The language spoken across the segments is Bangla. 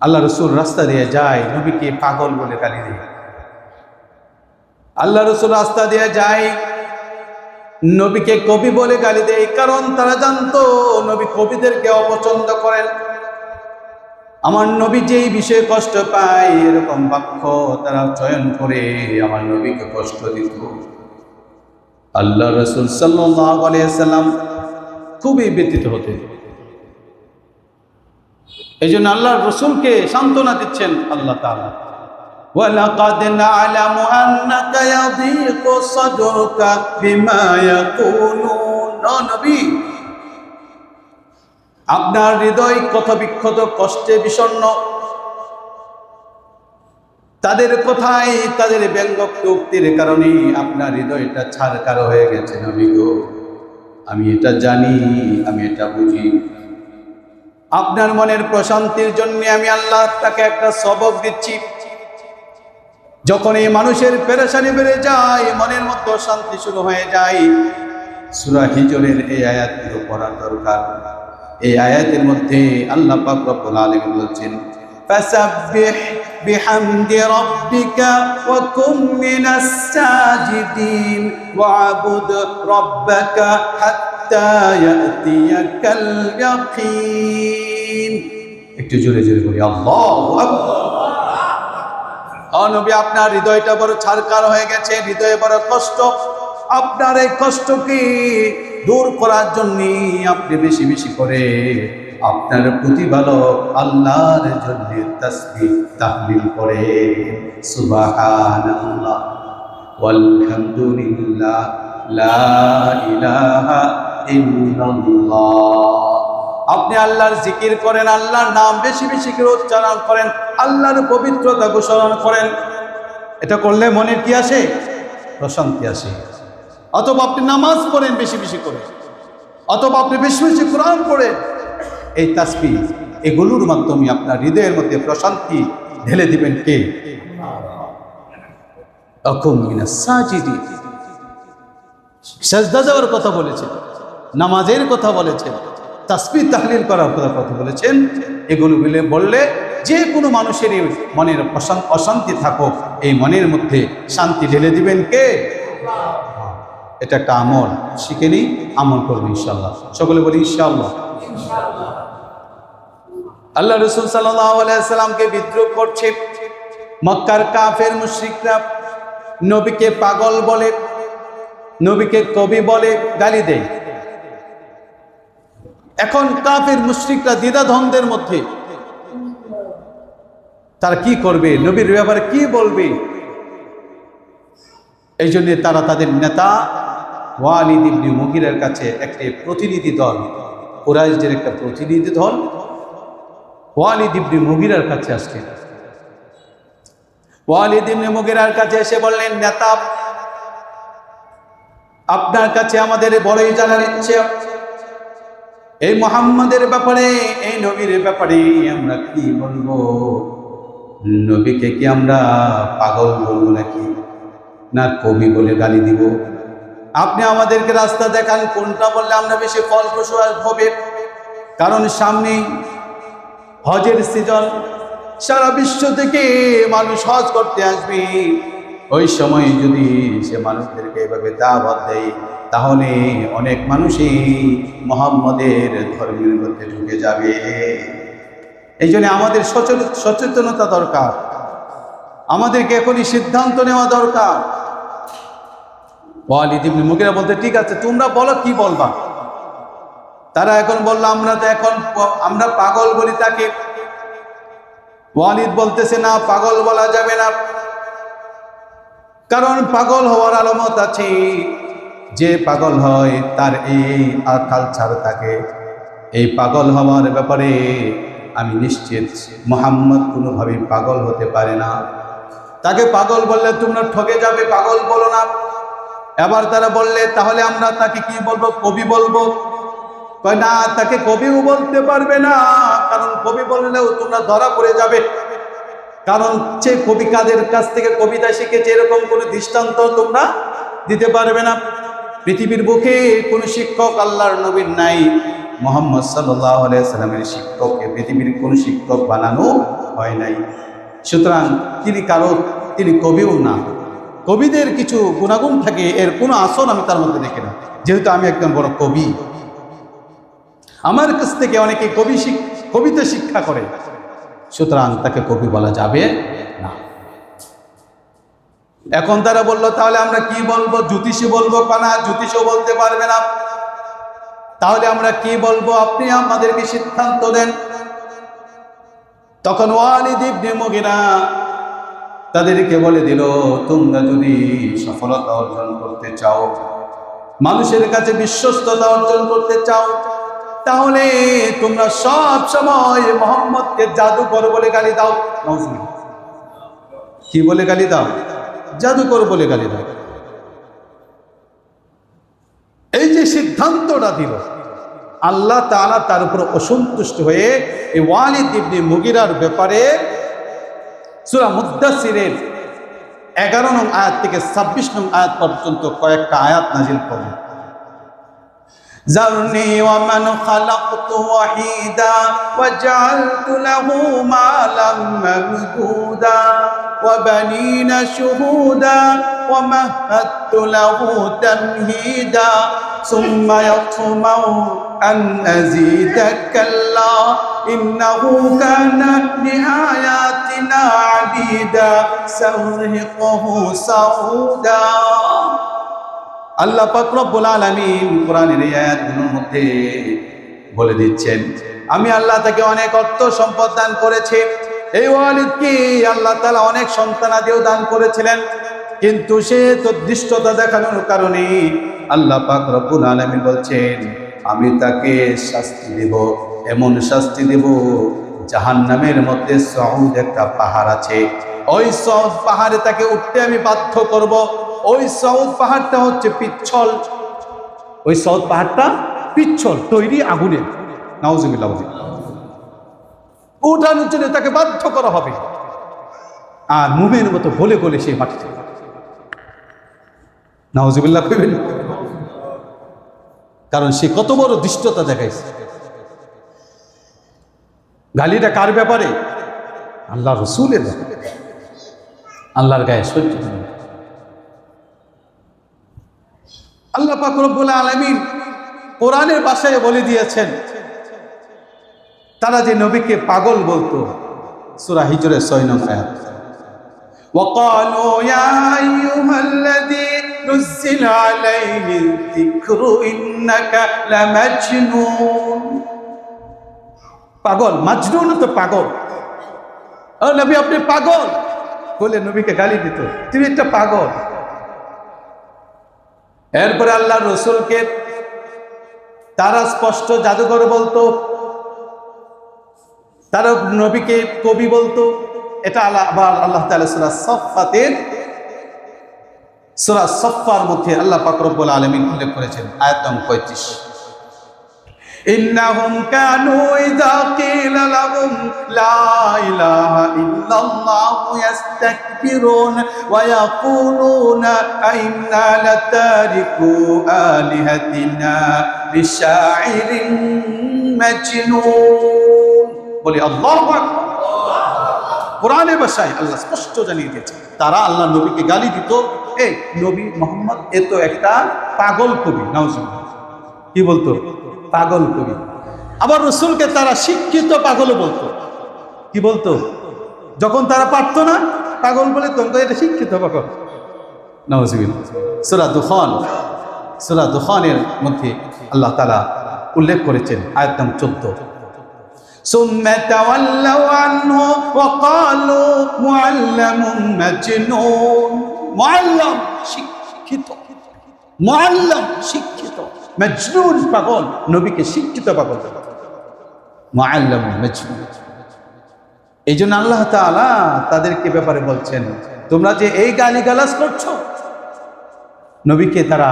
আল্লাহ রসুল রাস্তা দিয়ে যায়, নবীকে পাগল বলে গালি দেয়। আল্লাহ রসুল রাস্তা দিয়ে যায়, নবীকে কবি বলে গালি দেয়, কারণ তারা জানতো নবী কবিদেরকে অপছন্দ করেন। আমার নবী যেই বিষয়ে কষ্ট পায়, এরকম বাক্য তারা চয়ন করে আমার নবীকে কষ্ট দিত। আল্লাহ রসুল সাল্লাম খুবই ব্যতীত হতেন। এই জন্য আল্লাহ রসুলকে সান্ত্বনা দিচ্ছেন আল্লাহ তাআলা وَلَقَدْ نَعْلَمُ أَنَّكَ يَضِيقُ صَدْرُكَ بِمَا يَقُولُونَ ও নবী আপনার হৃদয় কত বিক্ষত কষ্টে বিষণ্ণ তাদের কথাই তাদের ব্যঙ্গক্ত উক্তির কারণে আপনার হৃদয়টা ছাড়কার হয়ে গেছে নবী গো আমি এটা জানি আমি এটা বুঝি আপনার মনের প্রশান্তির জন্য আমি আল্লাহ তাকে একটা সবক দিচ্ছি। যখন এই মানুষের পেরেশানি বেড়ে যায়, মনের মধ্যে শান্তি শুরু হয়ে যায়। সুরা হিজরের এই আয়াতগুলো পড়ার দরকার। এই আয়াতের মধ্যে আল্লাহ পাক রব্বুল আলামিন বলছেন فسبح بحمد ربك وكن من الساجدين واعبد ربك حتى يأتيك اليقين একটু জোরে জোরে বলি আল্লাহু আকবার নবী আপনার হৃদয়টা বড় ছাড়কার হয়ে গেছে হৃদয়ে বড় কষ্ট আপনার এই কষ্টকে দূর করার জন্য আপনি বেশি বেশি করে আপনার প্রতিপালক আল্লাহর জন্য তসবিহ তাহলিল করে সুবহানাল্লাহ। ওয়ালহামদুলিল্লাহ। লা ইলাহা ইল্লাল্লাহ। আপনি আল্লাহর জিকির করেন, আল্লাহর নাম বেশি বেশি করে উচ্চারণ করেন, আল্লাহর পবিত্রতা ঘোষণা করেন। এটা করলে মনের কি আসে? প্রশান্তি আসে। অথবা আপনি নামাজ পড়েন বেশি বেশি করে। অথবা আপনি বেশি বেশি কোরআন পড়েন। এই তাসবি এগুলোর মাধ্যমে আপনার হৃদয়ের মধ্যে প্রশান্তি ঢেলে দিবেন কে? সাজিদি। যাওয়ার কথা বলেছেন, নামাজের কথা বলেছেন, তাসবি তাহলিল করার কথা কথা বলেছেন। এগুলো মিলে বললে যে কোনো মানুষেরই মনের অশান্তি থাকুক, এই মনের মধ্যে শান্তি ঢেলে দিবেন কে? এটা একটা আমল, শিখে নিই আমল করব ইনশাল্লাহ সকলে বলি ইনশাল্লাহ আল্লাহ রসুল সাল্লামকে বিদ্রোহ করছে। মক্কার কাফের মুশ্রিকরা নবীকে পাগল বলে, নবীকে কবি বলে গালি দেয়। এখন কাফের মুশ্রিকরা দ্বিধাদ্বন্দ্বের মধ্যে। তারা কি করবে? নবীর ব্যাপারে কি বলবে? এই জন্য তারা তাদের নেতা ওয়ালিদ ইবনে মুগিরের কাছে একটি প্রতিনিধি দল, কুরাইশদের একটা প্রতিনিধি দল ওয়ালিদ ইবনে মুগিরার কাছে আসলেন ওয়ালিদ ইবনে মুগিরার কাছে এসে বললেন, নেতা, আপনার কাছে আমাদের বড়ই জানার ইচ্ছে। এই মোহাম্মদের ব্যাপারে, এই নবীর ব্যাপারে আমরা কি বলব? নবীকে কি আমরা পাগল বলব নাকি? না কবি বলে গালি দিব? আপনি আমাদেরকে রাস্তা দেখান, কোনটা বললে আমরা বেশি ফলপ্রসূ হবে? কারণ সামনে হজের সিজন সারা বিশ্ব থেকে মানুষ হজ করতে আসবে। ওই সময় যদি সে মানুষদেরকে এভাবে দাওয়াত দেয়, তাহলে অনেক মানুষই মোহাম্মদের ধর্মের মধ্যে ঢুকে যাবে। এই জন্য আমাদের সচেত- সচেতনতা দরকার। আমাদেরকে এখনই সিদ্ধান্ত নেওয়া দরকার। ওয়ালিদ ইবনে মুগিরা বলতে, ঠিক আছে, তোমরা বলো কি বলবা? তারা এখন বলল, আমরা তো এখন আমরা পাগল বলি তাকে। ওয়ালিদ বলতেছে, না, পাগল বলা যাবে না। কারণ পাগল হওয়ার আলামত আছে। যে পাগল হয়, তার এই কালচার থাকে। এই পাগল হওয়ার ব্যাপারে আমি নিশ্চিত মোহাম্মদ কোনোভাবেই পাগল হতে পারে না। তাকে পাগল বললে তোমরা ঠকে যাবে, পাগল বলো না। এবার তারা বললে, তাহলে আমরা তাকে কি বলব? কবি বলব? কয়, না, তাকে কবিও বলতে পারবে না। কারণ কবি বললেও তোমরা ধরা পড়ে যাবে। কারণ সে কবি কাদের কাছ থেকে কবিতা শিখেছে, এরকম কোনো দৃষ্টান্ত তোমরা দিতে পারবে না। পৃথিবীর বুকে কোনো শিক্ষক আল্লাহর নবীর নাই। মোহাম্মদ সাল্লাহ সাল্লামের শিক্ষককে পৃথিবীর কোন শিক্ষক বানানো হয় নাই। সুতরাং তিনি কারও, তিনি কবিও না। কবিদের কিছু গুণাগুণ থাকে, এর কোনো আসন আমি তার মধ্যে দেখি না। যেহেতু আমি একদম বড় কবি আমার কাছ থেকে অনেকে কবি কবিতা শিক্ষা করে। সুতরাং তাকে কবি বলা যাবে না। এখন তারা বলল, তাহলে আমরা কি বলব? জ্যোতিষী বলব কানা, জ্যোতিষও বলতে পারবে না। তাহলে আমরা কি বলব? আপনি আমাদেরকে সিদ্ধান্ত দেন। তখন ওয়ালিদ ইবনে তাদেরকে বলে দিল, তোমরা যদি সফলতা অর্জন করতে চাও, মানুষের কাছে বিশ্বস্ততা অর্জন করতে চাও তাহলে তোমরা সব সময় মোহাম্মদকে জাদুকর বলে গালি দাও। কি বলে গালি দাও? জাদুকর বলে গালি দাও। এই যে সিদ্ধান্তটা দিল, আল্লাহ তাআলা তার উপর অসন্তুষ্ট হয়ে এই ওয়ালিদ ইবনে মুগিরার ব্যাপারে সূরা মুদ্দাসিরের এগারো নং আয়াত থেকে ছাব্বিশ নং আয়াত পর্যন্ত কয়েকটা আয়াত নাজিল করলেন। ذرني ومن خلقت وحيدا وجعلت له مالا ممدودا وبنين شهودا ومهدت له تمهيدا ثم يطمع أن أزيد كلا إنه كان لآياتنا عبيدا سأرهقه سعودا আল্লাহ পাক রব্বুল আলামিন কোরআনের আয়াতগুলোর মধ্যে বলে দিচ্ছেন, আমি আল্লাহ তাকে অনেক অর্থ সম্পদ দান করেছি। এই ওয়ালিদকে আল্লাহ তালা অনেক সন্তানাদিও দান করেছিলেন। কিন্তু সে তো দৃষ্টতা দেখানোর কারণে আল্লাহ পাক রব্বুল আলামিন বলছেন, আমি তাকে শাস্তি দেব, এমন শাস্তি দেব জাহান্নামের মধ্যে সউদ একটা পাহাড় আছে। ওই সউদ পাহাড়ে তাকে উঠতে আমি বাধ্য করব। ওই সউদ পাহাড়টা হচ্ছে পিচ্ছল। ওই সউদ পাহাড়টা পিচ্ছল তৈরি আগুনের নাউজুবিল্লাহ ওঠানোর জন্য তাকে বাধ্য করা হবে। আর মুভের মতো গলে গলে সেই মাটিতে নাউজুবিল্লাহ কইবেন। কারণ সে কত বড় দৃষ্টতা দেখাইছে। গালিটা কার ব্যাপারে? আল্লাহ রসুলের আল্লাহর গায়ে সহ্য হয় না। আল্লাহ পাক রব্বুল আলমিন কোরআনের বাসায় বলে দিয়েছেন, তারা যে নবীকে পাগল বলতো, সুরা হিজরের ছয় নম্বর আয়াত। وقالوا يا أيها الذي نزل عليه الذكر إنك لمجنون পাগল, মাজনুন তো পাগল। ও নবী, আপনি পাগল। বলে নবীকে গালি দিত তুমি একটা পাগল। এরপরে আল্লাহ রসুলকে তারা স্পষ্ট জাদুঘর বলতো, তারা নবীকে কবি বলতো। এটা আল্লাহ, আবার আল্লাহ তালা সুরা সফাতের সুরা সফার মধ্যে আল্লাহ পাকরব্বুল আলমিন উল্লেখ করেছেন আয়তম নম্বর إنهم كانوا إذا قيل لهم লা إله إلا الله يستكبرون ويقولون أئنا লাতারিকু آلهتنا لشاعر مجنون قولي الله أكبر কোরআনে বাসায় আল্লাহ স্পষ্ট জানিয়ে দিয়েছে তারা আল্লাহ নবীকে গালি দিত এ নবী মোহাম্মদ এ তো একটা পাগল কবি নাউজুল কি বলতো পাগল কবি আবার রসুলকে তারা শিক্ষিত পাগল বলতো কি বলতো যখন তারা পারতো না পাগল বলে তোমাকে এটা শিক্ষিত পাগল নওয়াজিবিল সুরা দুখান সুরা দুখানের মধ্যে আল্লাহ তালা উল্লেখ করেছেন আয়তম চোদ্দ ثم تولوا عنه وقالوا معلم مجنون معلم শিক্ষিত মুআল্লাম শিক্ষিত মজনুন পাগল নবীকে শিক্ষিত পাগল মুআল্লাম মজনুন এই জন্য আল্লাহ তাআলা তাদেরকে ব্যাপারে বলছেন তোমরা যে এই গালিগালাজ করছো নবীকে তারা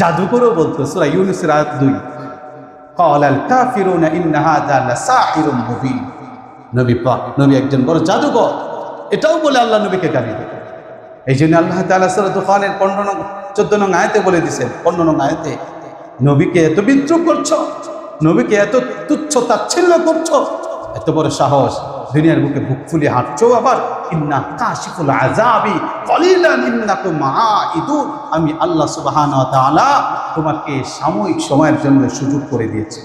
জাদুকরও বলতো সূরা ইউনূসের আয়াত 2 قال الكافرون ان هذا لساحر مبين নবী পাক নবী একজন বড় জাদুকর এটাও বলে আল্লাহ নবীকে গালি দেয় এই জন্য আল্লাহ সূরা দুখানের 15 নং 14 নং আয়াতে বলে দিছেন 15 নং আয়াতে, নবীকে এত বিদ্রুপ করছ, নবীকে এত তুচ্ছ তাচ্ছিল্য করছ, এত বড় সাহস, দুনিয়ার বুকে বুক ফুলে হাঁটছো আবার আইদুন আমি আল্লাহ তাআলা তোমাকে সাময়িক সময়ের জন্য সুযোগ করে দিয়েছি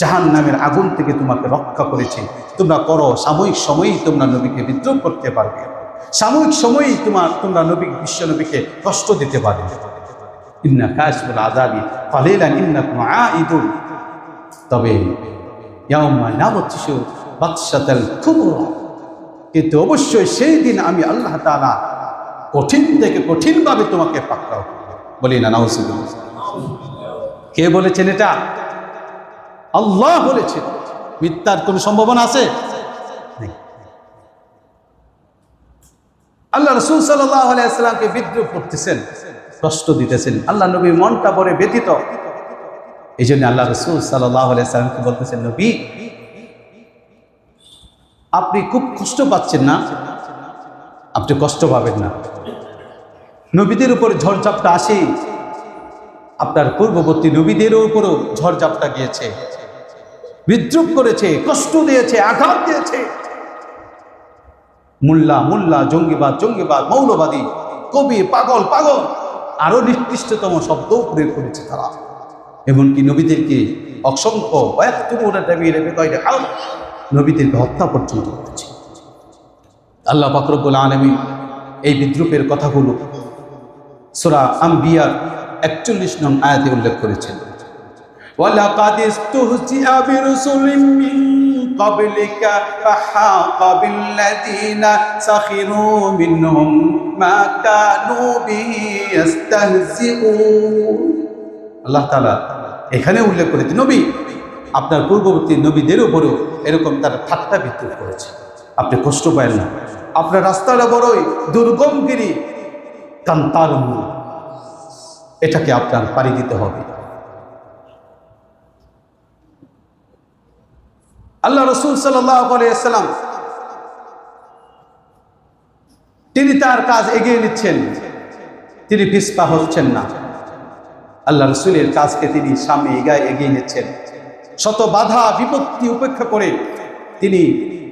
জাহান নামের আগুন থেকে তোমাকে রক্ষা করেছি, তোমরা করো, সাময়িক সময়ই তোমরা নবীকে বিদ্রোহ করতে পারবে। সাময়িক সময়েই তোমার, তোমরা নবী, বিশ্ব নবীকে কষ্ট দিতে পারবে ইন্না কাশিফুল আজাবি কলিলান ইন্নাকুম আইদুন তবে ইয়াউমা নাবতিসু বাদশাতাল কুবরা। কিন্তু অবশ্যই সেই দিন আমি আল্লাহ তাআলা কঠিন থেকে কঠিনভাবে তোমাকে পাকড়াও। বলি না নাউজুবিল্লাহ কে বলেছেন এটা? আল্লাহ বলেছেন। মিথ্যার কোনো সম্ভাবনা আছে নেই আল্লাহ রসুল সাল্লাহ বিদ্রুপ করতেছেন, কষ্ট দিতেছেন। আল্লাহ নবী মনটা পরে ব্যতীত এই জন্য আল্লাহ রসুল সাল্লাহ বলতেছেন, নবী, আপনি খুব কষ্ট পাচ্ছেন না? আপনি কষ্ট পাবেন না। নবীদের উপর ঝড়ঝাপটা আসে। আপনার পূর্ববর্তী নবীদের উপরও ঝড়ঝাপটা গিয়েছে। বিদ্রুপ করেছে, কষ্ট দিয়েছে, আঘাত দিয়েছে। মুল্লা মুল্লা, জঙ্গিবাদ জঙ্গিবাদ, মৌলবাদী, কবি, পাগল পাগল। আরও নির্দিষ্টতম শব্দও প্রয়োগ করেছে তারা। এমনকি নবীদেরকে অসংখ্য নবীদেরকে হত্যা পর্যন্ত করেছে। আল্লাহ বাকরবুল আলমী এই বিদ্রুপের কথাগুলো সোরা আম্বিয়ার একচল্লিশ নং আয়াতে উল্লেখ করেছেন। ওয়ালা কাদিস قَبْلِكَ فَحَاقَ بِالَّذِينَ سَخِرُوا مِنْهُمْ مَا كَانُوا بِهِ يَسْتَهْزِئُونَ আল্লাহ তাআলা এখানে উল্লেখ করেছে নবী আপনার পূর্ববর্তী নবীদের উপরেও এরকম তারা ঠাট্টা বিদ্রুপ করেছে আপনি কষ্ট পায় না আপনার রাস্তাটা বড়ই দুর্গমগিরি কান্তার মূল এটাকে আপনার পাড়ি দিতে হবে আল্লাহ রসুল সাল্লাম তিনি তার কাজ এগিয়ে নিচ্ছেন। তিনি পিসপা হচ্ছেন না। আল্লাহ রসুলের কাজকে তিনি সামনে এগায় এগিয়ে নিচ্ছেন। শত বাধা, বিপত্তি উপেক্ষা করে তিনি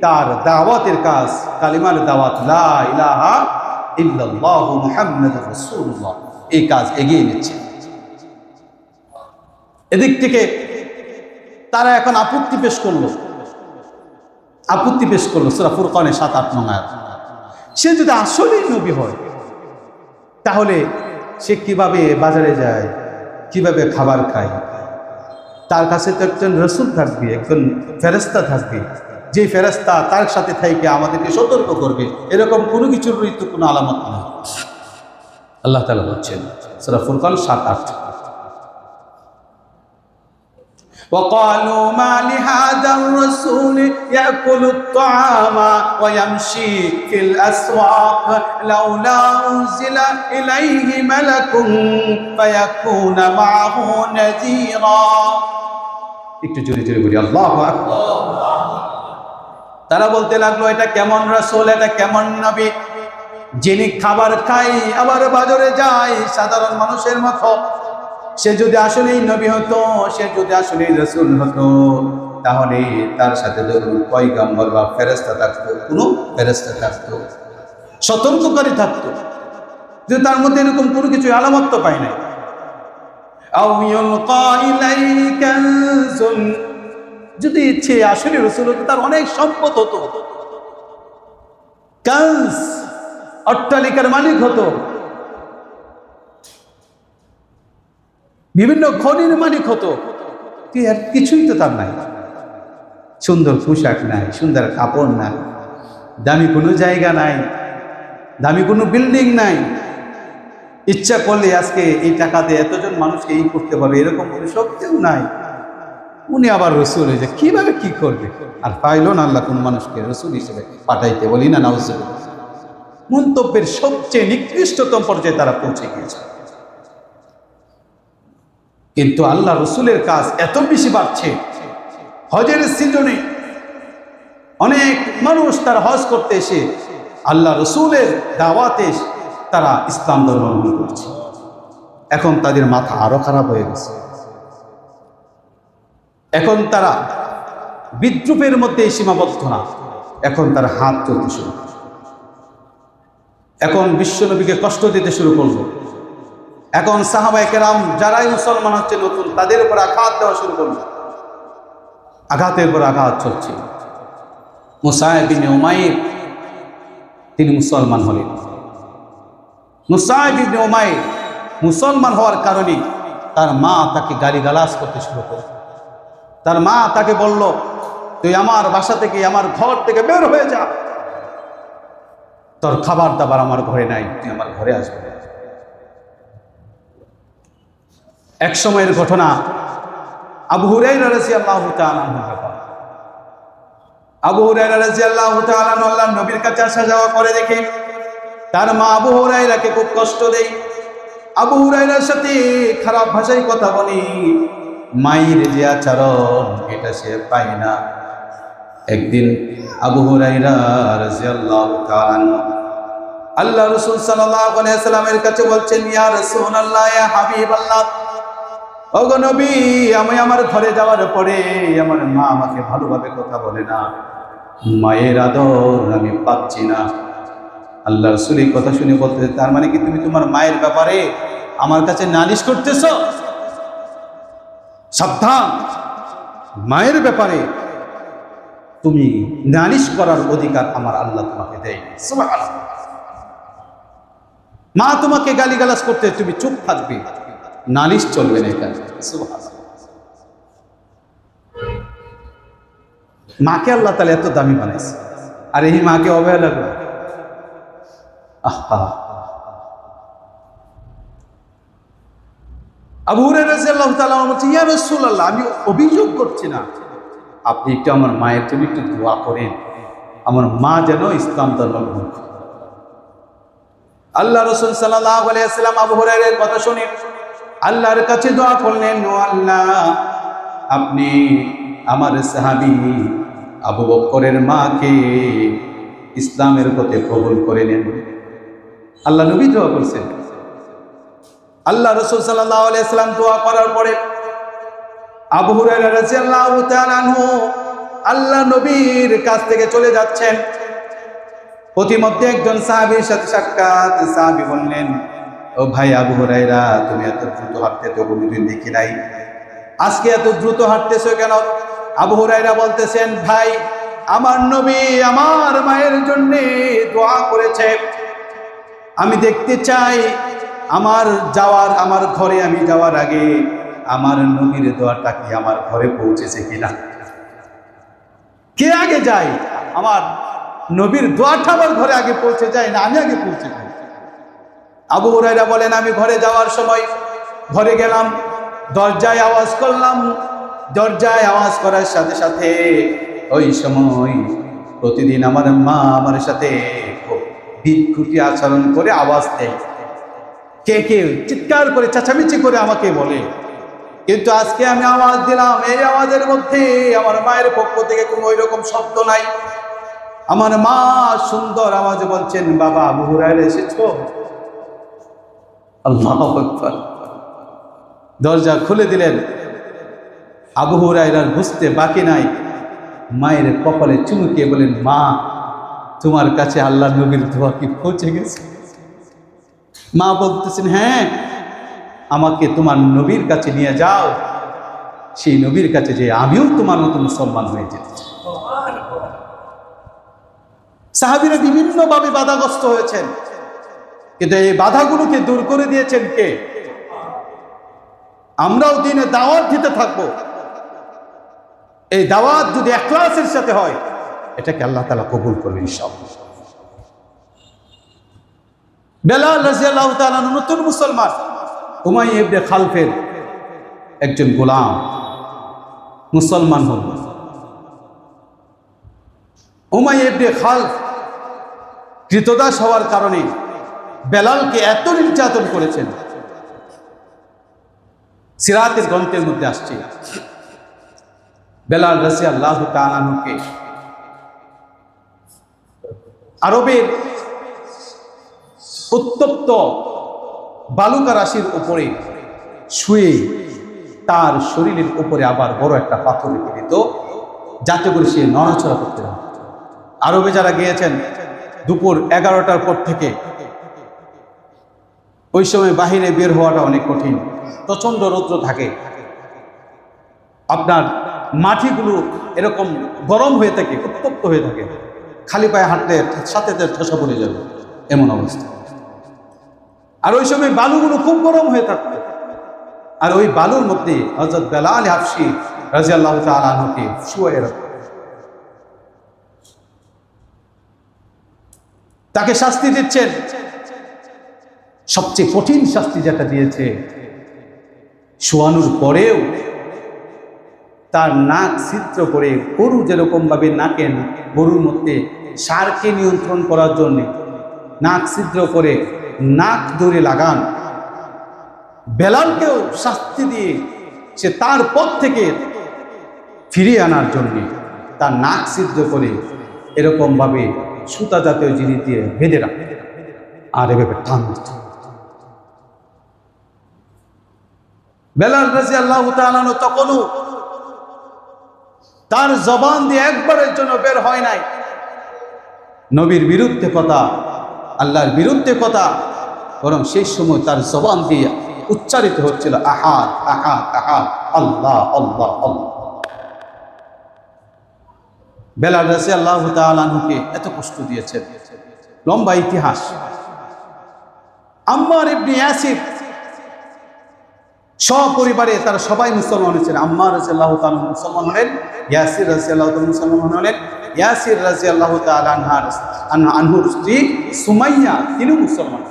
তার দাওয়াতের কাজ, কালিমার দাওয়াত এই কাজ এগিয়ে নিচ্ছেন। এদিক থেকে তারা এখন আপত্তি পেশ করল। আপত্তি পেশ করল, সুরা ফুরকানে সাত, আট নং আয়াত। সে যদি আসলেই নবী হয়, তাহলে সে কীভাবে বাজারে যায়, কীভাবে খাবার খায়? তার কাছে তো একজন রসুল থাকবে, একজন ফেরেস্তা থাকবে। যে ফেরেস্তা তার সাথে থেকে আমাদেরকে সতর্ক করবে, এরকম কোনো কিছুর কোনো আলামত নেই। আল্লাহ তালা বলছেন, সুরা ফুরকান সাত, আট। وقالوا ما لهذا الرسول يأكل الطعام ويمشي في الأسواق لولا أنزل إليه ملك فيكون معه نذيرا একটু জোরে জোরে বলি আল্লাহ তারা বলতে লাগলো এটা কেমন রসুল এটা কেমন নবী যিনি খাবার খাই আবার বাজারে যায় সাধারণ মানুষের মতো সে যদি আসলেই নবী হতো, সে যদি আসলেই রসুল হতো, তাহলে তার সাথে ধরুন পয়গম্বর বা ফেরেস্তা থাকতো, কোনো ফেরেস্তা থাকতো, সতর্ককারী থাকতো, যে তার মধ্যে এরকম কোনো কিছু আলামত তো পাই নাই। যদি ইচ্ছে আসলে রসুল হতো, তার অনেক সম্পদ হতো অট্টালিকার মালিক হতো বিভিন্ন খনির মালিক হতো। আর কিছুই তো তার নাই। সুন্দর পোশাক নাই, সুন্দর কাপড় নাই, দামি কোনো জায়গা নাই, দামি কোনো বিল্ডিং নাই। ইচ্ছা করলে আজকে এই টাকাতে এতজন মানুষকে এই করতে পারবে, এরকম কোনো শক্তিও নাই। উনি আবার রসুল হয়েছে কীভাবে কি করবে? আর পাইল না আল্লাহ কোন মানুষকে রসুল হিসেবে পাঠাইতে, বলি না নাউজ মন্তব্যের সবচেয়ে নিকৃষ্টতম পর্যায়ে তারা পৌঁছে গিয়েছে। কিন্তু আল্লাহ রসুলের কাজ এত বেশি বাড়ছে। হজের সিজনে অনেক মানুষ তার হজ করতে এসে আল্লাহ রসুলের দাওয়াতে তারা ইসলাম ধর্ম করছে। এখন তাদের মাথা আরও খারাপ হয়ে গেছে। এখন তারা বিদ্রুপের মধ্যে সীমাবদ্ধ না। এখন তার হাত চলতে শুরু এখন বিশ্বনবীকে কষ্ট দিতে শুরু করল। এখন সাহাবাই কেরাম যারাই মুসলমান হচ্ছে, নতুন, তাদের উপর আঘাত দেওয়া শুরু করল। আঘাতের উপর আঘাত চলছে। মুসাহেবিন উমাইর, তিনি মুসলমান হলেন। মুসাহেব ইবনে উমাইর মুসলমান হওয়ার কারণে তার মা তাকে গালিগালাজ করতে শুরু করল তার মা তাকে বলল, তুই আমার বাসা থেকে, আমার ঘর থেকে বের হয়ে যা। তোর খাবার দাবার আমার ঘরে নাই, তুই আমার ঘরে আসবে না। এক সময়ের ঘটনা। আবু হুরাইরা রাদিয়াল্লাহু আল্লাহ আবু হুরাইরা রাদিয়াল্লাহু তাআলা আনহু আল্লাহর নবীর কাছে আসা যাওয়া করে দেখে, তার মা আবু হুরাইরাকে খুব কষ্ট দেয়। আবু হুরাইরার সাথে খারাপ ভাষায় কথা বলি, মায়ের যে আচরণ এটা সে পায় না। একদিন আবু হুরাইরা তাআলা আনহু আল্লাহ রাসূল সাল্লাল্লাহু আলাইহি সাল্লামের কাছে বলছেন, ইয়া রাসূলুল্লাহ আল্লাহ হাবিবাল্লাহ ওগো নবী, আমি আমার ঘরে যাওয়ার পরে আমার মা আমাকে ভালোভাবে কথা বলে না। মায়ের আদর আমি পাচ্ছি না। আল্লাহ রসুল এই কথা শুনে বলতে তার মানে কি তুমি তোমার মায়ের ব্যাপারে আমার কাছে নালিশ করতেছ? সাবধান, মায়ের ব্যাপারে তুমি নালিশ করার অধিকার আমার আল্লাহ তোমাকে দেয়। মা তোমাকে গালিগালাজ করতে তুমি চুপ থাকবে। নালিশ চলবে না এখানে। মাকে আল্লাহ তাহলে এত দামি বানাইছে। আর এই মাকে অবহেলা করে আহা। আমি অভিযোগ করছি না। আপনি একটু আমার মায়ের জন্য একটু দোয়া করেন। আমার মা যেন ইসলাম ধর্ম গ্রহণ করে। আল্লাহ রসুল আলাইহি সাল্লাম আবু হুরায়রার কথা শুনে আল্লাহর কাছে দোয়া করলেন, ও আল্লাহ, আপনি আমার সাহাবী আবু বক্করের মাকে ইসলামের পথে কবুল করে নেন। আল্লাহ নবী দোয়া করছেন। আল্লাহ রসুল আলাইসাল্লাম দোয়া করার পরে আবু আনহু আল্লাহ নবীর কাছ থেকে চলে যাচ্ছেন। প্রতিমধ্যে একজন সাহাবীর সাথে সাক্ষাৎ, সাহাবী বললেন ও ভাই আবু হুরায়রা, তুমি এত দ্রুত হাঁটতে তো কোনোদিন দেখি নাই। আজকে এত দ্রুত হাঁটতেছো কেন? আবু হুরায়রা বলতেছেন, ভাই, আমার নবী আমার মায়ের জন্যে দোয়া করেছে। আমি দেখতে চাই, আমার যাওয়ার, আমার ঘরে আমি যাওয়ার আগে আমার নবীর দোয়াটা কি আমার ঘরে পৌঁছেছে কিনা? কে আগে যায়? আমার নবীর দোয়াটা আমার ঘরে আগে পৌঁছে যায় না, আমি আগে পৌঁছে যাই। আবু হুরাইরা বলেন, আমি ঘরে যাওয়ার সময় ঘরে গেলাম, দরজায় আওয়াজ করলাম। দরজায় আওয়াজ করার সাথে সাথে ওই সময় প্রতিদিন আমার মা আমার সাথে বিক্ষুটি আচরণ করে আওয়াজ দেয়। কে কে চিৎকার করে, চেঁচামেচি করে আমাকে বলে, কিন্তু আজকে আমি আওয়াজ দিলাম, এই আওয়াজের মধ্যে আমার মায়ের পক্ষ থেকে কোনো ওই রকম শব্দ নাই। আমার মা সুন্দর আওয়াজে বলছেন, বাবা, আবু হুরায়রা এসেছ? আল্লাহ দরজা খুলে দিলেন। আবু হুরায়রার বুঝতে বাকি নাই। মায়ের কপালে চুমুকিয়ে বলেন মা তোমার কাছে আল্লাহ নবীর দোয়া কি পৌঁছে গেছে? মা বলতেছেন হ্যাঁ আমাকে তোমার নবীর কাছে নিয়ে যাও। সেই নবীর কাছে যে আমিও তোমার মতো মুসলমান হয়ে যেতে চাই। সাহাবিরা বিভিন্নভাবে বাধাগ্রস্ত হয়েছেন। কিন্তু এই বাধাগুলোকে দূর করে দিয়েছেন কে? আমরাও দিনে দাওয়াত দিতে থাকব। এই দাওয়াত যদি একলাসের সাথে হয়, এটাকে আল্লাহ তালা কবুল করবেন সব বেলাল রাজিয়াল্লাহ নতুন মুসলমান উমাই ইবনে খালফের একজন গোলাম, মুসলমান হল উমাই ইবনে খালফ কৃতদাস হওয়ার কারণে বেলালকে এত নির্যাতন করেছেন। সিরাতের গ্রন্থের মধ্যে আসছে। বেলাল রাসি আল্লাহ তালানুকে আরবের উত্তপ্ত বালুকা রাশির উপরে শুয়ে তার শরীরের উপরে আবার বড় একটা পাথর রেখে দিত, যাতে করে সে নড়াচড়া করতে আরবে যারা গিয়েছেন, দুপুর এগারোটার পর থেকে ওই সময় বাহিরে বের হওয়াটা অনেক কঠিন। প্রচণ্ড রৌদ্র থাকে। আপনার মাটিগুলো এরকম গরম হয়ে থাকে, উত্তপ্ত হয়ে থাকে। খালি পায়ে হাঁটলে সাথে ঠসা পড়ে যাবে। এমন অবস্থা। আর ওই সময় বালুগুলো খুব গরম হয়ে থাকতো। আর ওই বালুর মধ্যে হজরত বেলাল হাফসি রাজিয়াল্লাহ তালকে শুয়ে রাখত। তাকে শাস্তি দিচ্ছেন সবচেয়ে কঠিন শাস্তি যেটা দিয়েছে, শোয়ানোর পরেও তার নাক ছিদ্র করে গরু যেরকম ভাবে নাকেন গরুর মধ্যে সারকে নিয়ন্ত্রণ করার জন্য নাক ছিদ্র করে নাক ধরে লাগান, বেলালকেও শাস্তি দিয়ে সে তার পথ থেকে ফিরিয়ে আনার জন্যে তার নাক সিদ্ধ করে এরকমভাবে সুতা জাতীয় জিনিস দিয়ে বেঁধে রাখে। আর এভাবে টান বেলাল রাজি আল্লাহ তখনও তার জবান দিয়ে একবারের জন্য বের হয় নাই। নবীর বিরুদ্ধে কথা, আল্লাহর বিরুদ্ধে কথা, বরং সেই সময় তার জবান দিয়ে উচ্চারিত হচ্ছিল, আহাদ আহাদ আহাদ, আল্লাহ আল্লাহ আল্লাহ। বেলাল রাজি আল্লাহ তালানুকে এত কষ্ট দিয়েছেন। লম্বা ইতিহাস। আম্মার ইবনে ইয়াসির সপরিবারে তারা সবাই মুসলমান হয়েছেন। আম্মা রাজি আল্লাহ মুসলমান হলেন, ইয়াসির রাজি আল্লাহ মুসলমান হলেন, ইয়াসির রাজি আল্লাহ তালহার আনহুর স্ত্রী সুমাইয়া, তিনিও মুসলমান।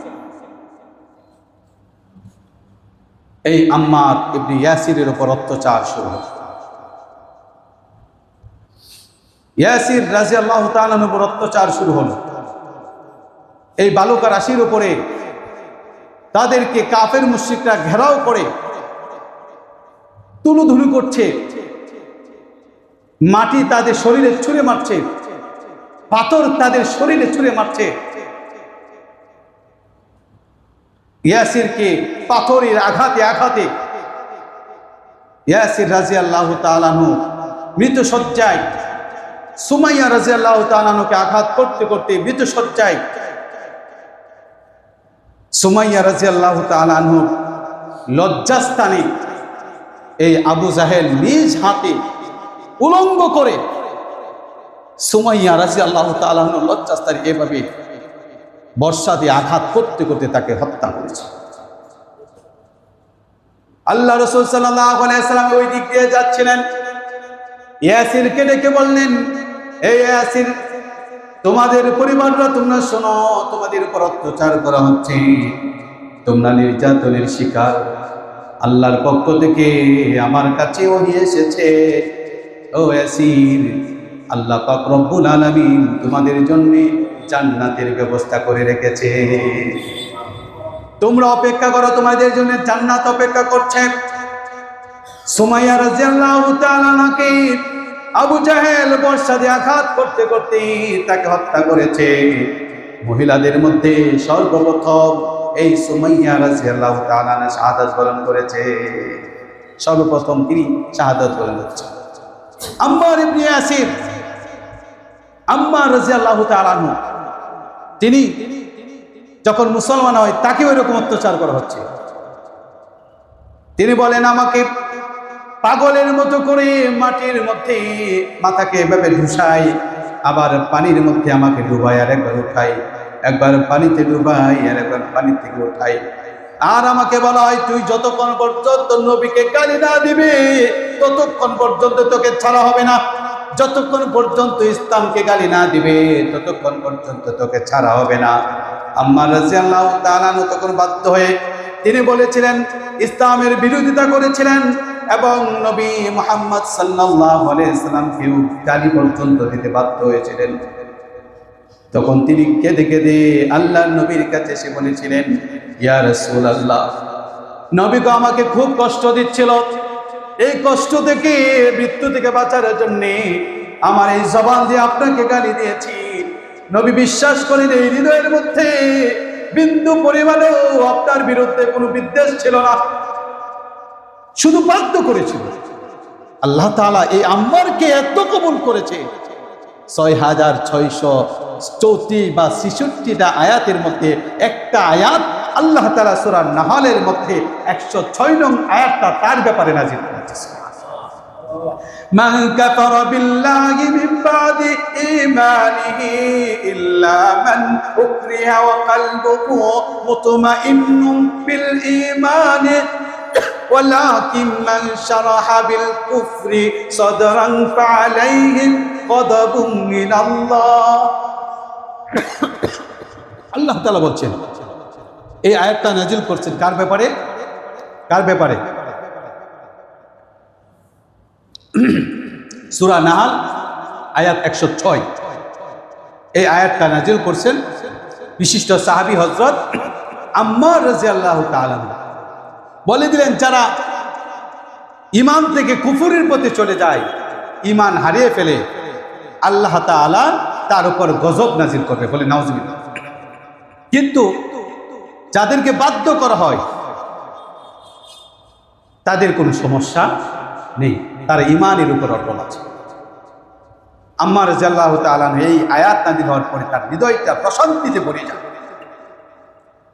এই আম্মার ইবনে ইয়াসিরের উপর অত্যাচার শুরু হল। ইয়াসির রাজি আল্লাহ তালহার উপর অত্যাচার শুরু হলো। এই বালুকা রাশির উপরে তাদেরকে কাফের মুশ্রিকরা ঘেরাও করে তুলুধুলু করছে। মাটি তাদের শরীরে ছুঁড়ে মারছে। পাথর তাদের শরীরে ছুঁড়ে মারছে। ইয়াসিরকে পাথরের আঘাতে আঘাতে ইয়াসির রাজি আল্লাহ তালানু মৃত সজ্জায় সুমাইয়া রাজি আল্লাহ তালানুকে আঘাত করতে করতে মৃত সজ্জায় সুমাইয়া রাজি আল্লাহ তালানু লজ্জাস্থানে এই আবু জাহেল নিজ হাতে উলঙ্গ করে সুমাইয়া রাজি আল্লাহ তালাহন লজ্জাস্থানে এভাবে বর্ষা দিয়ে আঘাত করতে করতে তাকে হত্যা করেছে। আল্লাহ রসুল সাল্লাম ওই দিক দিয়ে যাচ্ছিলেন। ইয়াসিরকে ডেকে বললেন এই তোমাদের পরিবাররা তোমরা শোনো, তোমাদের উপর অত্যাচার করা হচ্ছে। তোমরা নির্যাতনের শিকার। আল্লাহর পক্ষ থেকে আমার কাছে ওহি এসেছে। ও ইয়াসির, আল্লাহ পাক রব্বুল আলামিন তোমাদের জন্য জান্নাতের ব্যবস্থা করে রেখেছে। তোমরা অপেক্ষা করো, তোমাদের জন্য জান্নাত অপেক্ষা করছে। সুমাইয়া রাদিয়াল্লাহু তাআলাকে আবু জাহেল বর্ষা দিয়ে আঘাত করতে করতে তাকে হত্যা করেছে। মহিলাদের মধ্যে সর্বপ্রথম এই সুমাইয়া রাদিয়াল্লাহু তাআলা শাহাদাত বরণ করেছে। সর্বপ্রথম তিনি শাহাদাত বরণ করেছেন। আম্মার ইবনে ইয়াসির, আম্মার রাদিয়াল্লাহু তাআলা আনহু, তিনি যখন মুসলমান হয় তাকে ওই রকম অত্যাচার করা হচ্ছে। তিনি বলেন, আমাকে পাগলের মতো করে মাটির মধ্যে মাথাকে এভাবে ঢুসাই, আবার পানির মধ্যে আমাকে ডুবাই আর একবার উঠাই। একবার পানিতে ডুবাই আর একবার পানি থেকে উঠাই আর আমাকে বলা হয়, তুই যতক্ষণ পর্যন্ত নবীকে গালি না দিবি, ততক্ষণ পর্যন্ত তোকে ছাড়া হবে না। যতক্ষণ পর্যন্ত ইসলামকে গালি না দিবে, ততক্ষণ পর্যন্ত তোকে ছাড়া হবে না। আম্মা রাজিয়াল্লাহ তালানু তখন বাধ্য হয়ে তিনি বলেছিলেন, ইসলামের বিরোধিতা করেছিলেন এবং নবী মোহাম্মদ সাল্লাহ আলাইসাল্লামকেও গালি পর্যন্ত দিতে বাধ্য হয়েছিলেন। তখন তিনি কেঁদে কেঁদে আল্লাহ নবীর কাছে এসে বলেছিলেন, ইয়া রসুল আল্লাহ নবীকে আমাকে খুব কষ্ট দিচ্ছিল। এই কষ্ট থেকে, মৃত্যু থেকে বাঁচার জন্যে আমার এই জবান দিয়ে আপনাকে গালি দিয়েছি। নবী বিশ্বাস করেন, এই হৃদয়ের মধ্যে বিন্দু পরিমাণেও আপনার বিরুদ্ধে কোনো বিদ্বেষ ছিল না। শুধু বাধ্য করেছিল। আল্লাহ তাআলা এই আম্মারকে এত কবুল করেছে ছয় হাজার ছয়শো চৌত্রিশ বা ছেষট্টিটা আয়াতের মধ্যে একটা আয়াত আল্লাহ তালা সুরার নাহালের মধ্যে একশো ছয় নং আয়াতটা তার ব্যাপারে নাজির করেছে من كفر بالله من بعد إيمانه إلا من أكره وقلبه مطمئن بالإيمان ولكن من شرح بالكفر صدرا فعليهم আল্লাহ তালা বলছেন, এই আয়াতটা নাজিল করছেন কার ব্যাপারে? কার ব্যাপারে? সুরা নাহাল, আয়াত একশো ছয়। এই আয়াতটা নাজিল করছেন বিশিষ্ট সাহাবি হজরত আম্মার রাজি আল্লাহ বলে দিলেন, যারা ইমান থেকে কুফুরের পথে চলে যায় ইমান হারিয়ে ফেলে আল্লাহ তাআলা তার উপর গজব নাজির করবে বলে নাউজুবিল্লাহ। কিন্তু যাদেরকে বাধ্য করা হয়, তাদের কোনো সমস্যা নেই। তার ইমানের উপর অটল আছে। আম্মার রাজিয়াল্লাহ তালান এই আয়াত নাজিল হওয়ার পরে তার হৃদয়টা প্রশান্তিতে ভরে যায়।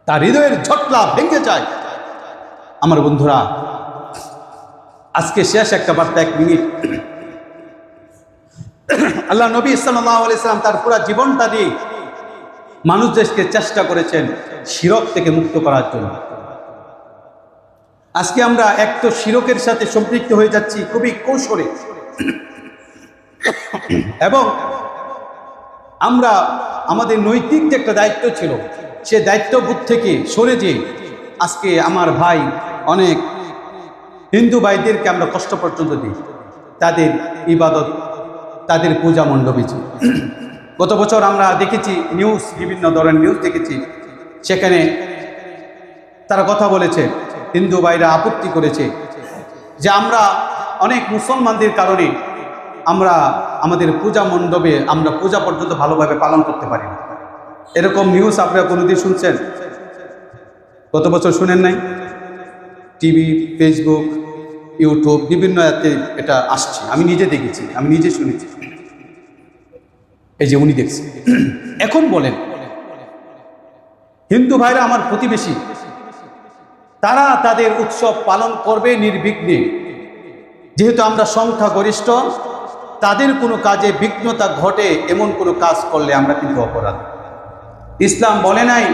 তার হৃদয়ের ঝটলা ভেঙে যায়। আমার বন্ধুরা, আজকে শেষ একটা বার্তা, এক মিনিট। আল্লাহ নবী আলাইসালাম তার পুরা জীবনটা দিয়ে মানুষ দেশকে চেষ্টা করেছেন শিরক থেকে মুক্ত করার জন্য। আজকে আমরা এক তো শিরকের সাথে সম্পৃক্ত হয়ে যাচ্ছি খুবই কৌশলে। এবং আমরা আমাদের নৈতিক যে একটা দায়িত্ব ছিল, সে দায়িত্ববোধ থেকে সরে যে আজকে আমার ভাই অনেক হিন্দু ভাইদেরকে আমরা কষ্ট পর্যন্ত দিই। তাদের ইবাদত তাদের পূজা মণ্ডপে গত বছর আমরা দেখেছি নিউজ বিভিন্ন ধরনের নিউজ দেখেছি। সেখানে তারা কথা বলেছে, হিন্দু ভাইরা আপত্তি করেছে যে আমরা অনেক মুসলমানদের কারণে আমরা আমাদের পূজা মণ্ডপে আমরা পূজা পর্যন্ত ভালোভাবে পালন করতে পারি না। এরকম নিউজ আপনারা কোনোদিন শুনছেন? গত বছর শুনেন নাই? টিভি ফেসবুক ইউটিউব বিভিন্ন এতে এটা আসছে। আমি নিজে দেখেছি, আমি নিজে শুনেছি। এই যে উনি দেখছি এখন বলেন, হিন্দু ভাইরা আমার প্রতিবেশী, তারা তাদের উৎসব পালন করবে নির্বিঘ্নে। যেহেতু আমরা সংখ্যা গরিষ্ঠ তাদের কোনো কাজে বিঘ্নতা ঘটে, এমন কোনো কাজ করলে আমরা কিন্তু অপরাধ। ইসলাম বলে নাই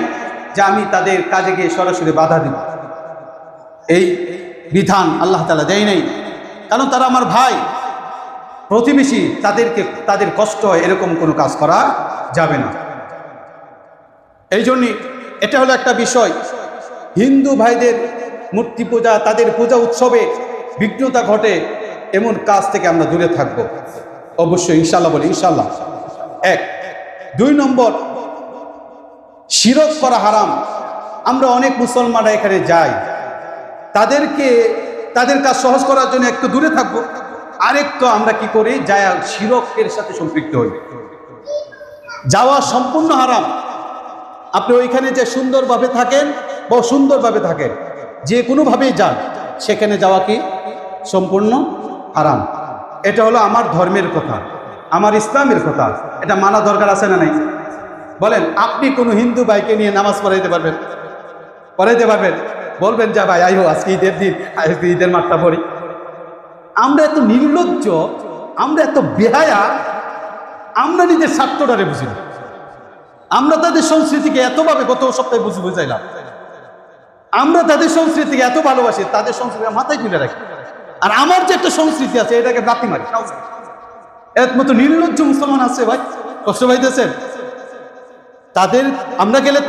যে আমি তাদের কাজে গিয়ে সরাসরি বাধা দেব। এই বিধান আল্লাহ তালা দেয় নাই। কারণ তারা আমার ভাই। প্রতিবেশী তাদেরকে, তাদের কষ্ট হয় এরকম কোনো কাজ করা যাবে না। এই জন্যই এটা হলো একটা বিষয়। হিন্দু ভাইদের মূর্তি পূজা, তাদের পূজা উৎসবে বিঘ্নতা ঘটে এমন কাজ থেকে আমরা দূরে থাকব। অবশ্যই ইনশাল্লাহ বলি ইনশাল্লাহ এক, দুই নম্বর, শিরক করা হারাম। আমরা অনেক মুসলমানরা এখানে যাই। তাদেরকে, তাদের কাজ সহজ করার জন্য একটু দূরে থাকব। আরেকটু আমরা কি করি? যায় শিরকের সাথে সম্পৃক্ত হই। যাওয়া সম্পূর্ণ হারাম। আপনি ওইখানে যে সুন্দরভাবে থাকেন বা সুন্দরভাবে থাকেন, যে কোনোভাবেই যান, সেখানে যাওয়া কি? সম্পূর্ণ হারাম। এটা হলো আমার ধর্মের কথা, আমার ইসলামের কথা। এটা মানা দরকার আছে না নাই? বলেন, আপনি কোনো হিন্দু ভাইকে নিয়ে নামাজ পড়াইতে পারবেন? পড়াইতে পারবেন? বলবেন যা ভাই, আইহো, আজকে ঈদের দিন, আজকে ঈদের মাঠটা পড়ি। আমরা এত নির্লজ্জ, আমরা এত বেহায়া, আমরা নিজের স্বার্থটারে বুঝি না। আমরা তাদের সংস্কৃতিকে এতভাবে গত সপ্তাহে বুঝে বুঝাইলাম। আমরা তাদের সংস্কৃতিকে এত ভালোবাসি, তাদের সংস্কৃতি মাথায় তুলে রাখি। আর আমার যে একটা সংস্কৃতি আছে, এটাকে লাথি মারি। এর মতো নির্লজ্জ মুসলমান আছে ভাই, কষ্ট পাইতেছেন? তাদের, আমরা গেলে